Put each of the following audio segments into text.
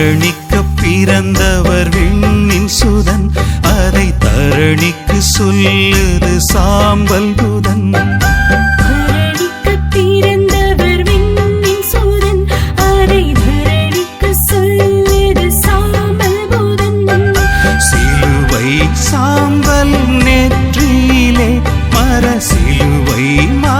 தரணிக்க பிறந்தவர் விண்ணின் சுதன். அதை தரணிக்கு சொல்லுது சாம்பல் புதன். சாம்பல் நெற்றியிலே. மர சிலுவை மா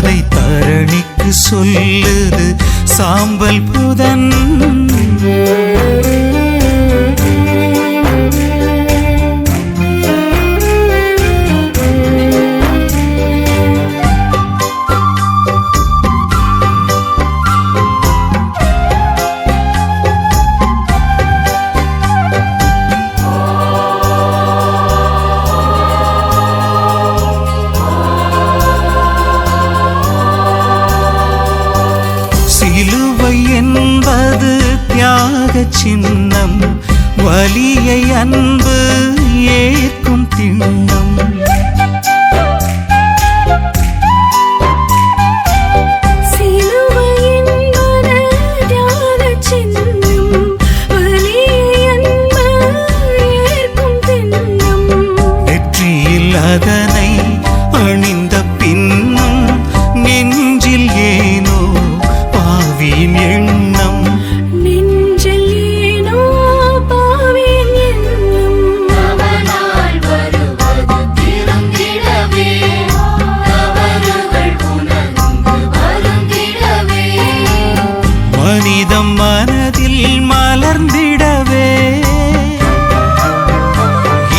அதை தரணிக்கு சொல்லுது சாம்பல் புதன். சின்னம் வலியை அன்பு ஏற்க நம் மனதில் மலர்ந்திடவே.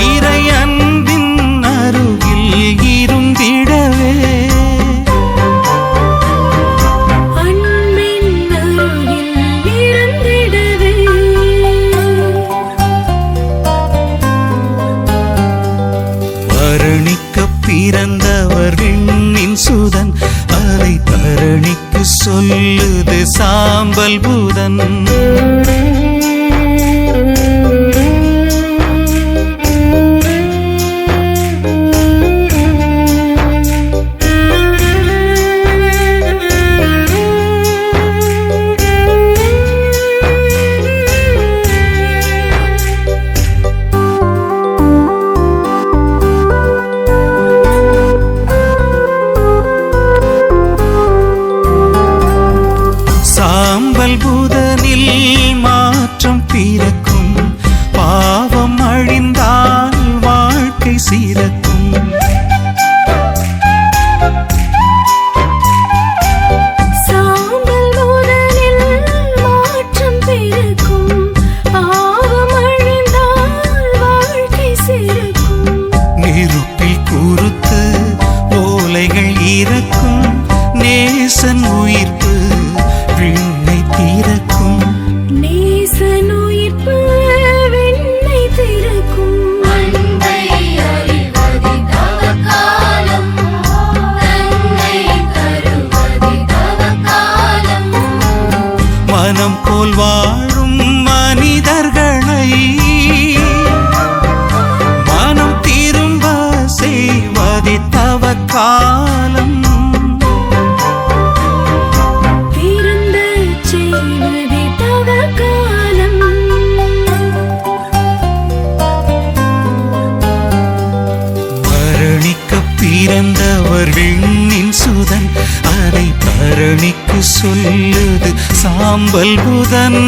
இறை அன்பின் அருகில் இருந்திடவே. பிறந்த உயிர்ப்பு விண்ணை திறக்கும். நேசன் உயிர்ப்பு விண்ணை தவக்காலம் மனம் போல் வாழும் மனிதர்களை மனம் திரும்ப செய்வதி தவ காலம் பிறந்தவர் விண்ணின் சுதன் அதை பரணிக்கு சொல்லுது சாம்பல் புதன்.